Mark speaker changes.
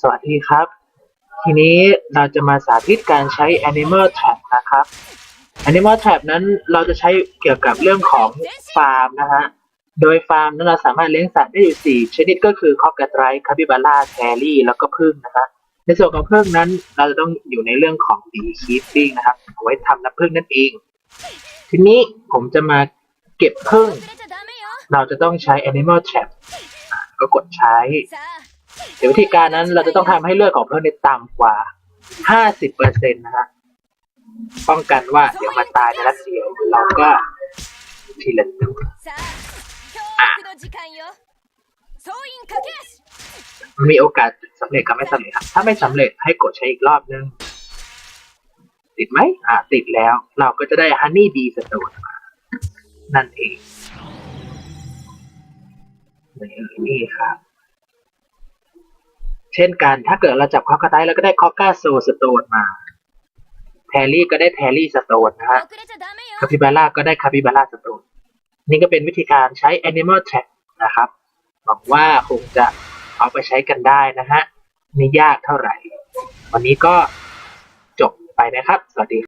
Speaker 1: สวัสดีครับ ทีนี้เราจะมาสาธิตการใช้ Animal Trap นะครับ Animal Trap นั้นเราจะใช้เกี่ยวกับเรื่องของฟาร์มนะฮะ โดยฟาร์มนั้นเราสามารถเลี้ยงสัตว์ได้อยู่ 4 ชนิดก็คือคอกกระไตรคาบิบาร่าแทรี่ แล้วก็พึ่งนะฮะในส่วนของพึ่งนั้นเราจะต้องอยู่ในเรื่องของบีคีฟติ้งนะครับเอาไว้ทำน้ำพึ่งนั่นเอง ทีนี้ผมจะมาเก็บพึ่ง เราจะต้องใช้ Animal Trap ก็กดใช้ เดี๋ยวิธีการนั้นเราจะต้องทำให้เลือดของเพื่อนในต่ำกว่า 50เปอร์เซ็นต์นะฮะ ป้องกันว่าเดี๋ยวมาตายในรัสเซียเราก็ทีละตัวมีโอกาสสำเร็จกับไม่สำเร็จครับ ถ้าไม่สำเร็จให้กดใช้อีกรอบนึง ติดไหมอ่าติดแล้ว เราก็จะได้ฮันนี่ดีสโตนมานั่นเองนี่ครับ เช่นกัน ถ้าเกิดเราจับคอกกระไดแล้วก็ได้คอก้าโซสโตนมาแทรี่ก็ได้แทรี่สโตนนะฮะคาปิบาร่าก็ได้คาปิบาร่าสโตนนี่ก็เป็นวิธีการใช้ Animal Track นะครับหวังว่าคงจะเอาไปใช้กันได้นะฮะไม่ยากเท่าไหร่ วันนี้ก็จบไปนะครับ สวัสดี